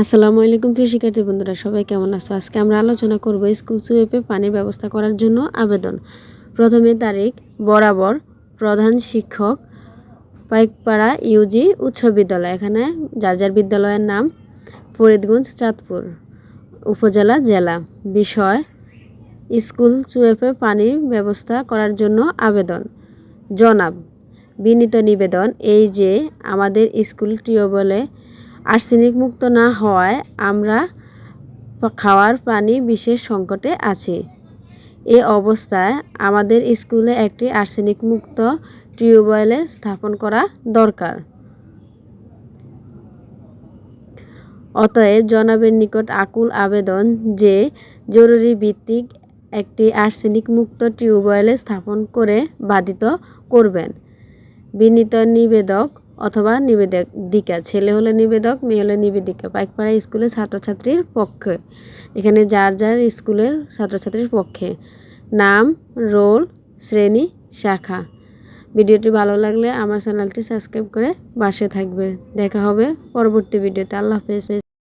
আসসালামু আলাইকুম প্রিয় শিক্ষার্থী বন্ধুরা, সবাই কেমন আছো? আজকে আমরা আলোচনা করব স্কুল সুয়েপে পানির ব্যবস্থা করার জন্য আবেদন। প্রথমে তারিখ, বরাবর প্রধান শিক্ষক, পাইকপাড়া ইউজি উচ্চ বিদ্যালয়, এখানে যার যার বিদ্যালয়ের নাম ফরিদগঞ্জ, চাঁদপুর উপজেলা, জেলা। বিষয়, স্কুল চুয়েপে পানির ব্যবস্থা করার জন্য আবেদন। জনাব, বিনীত নিবেদন, এই যে আমাদের স্কুল টিউবওয়েলে আর্সেনিক মুক্ত না হওয়ায় আমরা খাওয়ার পানি বিশেষ সংকটে আছি। এ অবস্থায় আমাদের স্কুলে একটি আর্সেনিক মুক্ত টিউবওয়েল স্থাপন করা দরকার। অতএব জনাবের নিকট আকুল আবেদন যে জরুরি ভিত্তিক একটি আর্সেনিক মুক্ত টিউবওয়েল স্থাপন করে বাধিত করবেন। বিনীত নিবেদক অথবা নিবেদক দিকা, ছেলে হলে নিবেদক, মেয়ে হলে নিবেদিকা, পাইকপাড়া স্কুলের ছাত্রছাত্রীর পক্ষে। এখানে যার যার স্কুলের ছাত্রছাত্রীর পক্ষে। নাম, রোল, শ্রেণি, শাখা। ভিডিওটি ভালো লাগলে আমার চ্যানেলটি সাবস্ক্রাইব করে বাসে থাকবে। দেখা হবে পরবর্তী ভিডিওতে। আল্লাহ হাফেজ।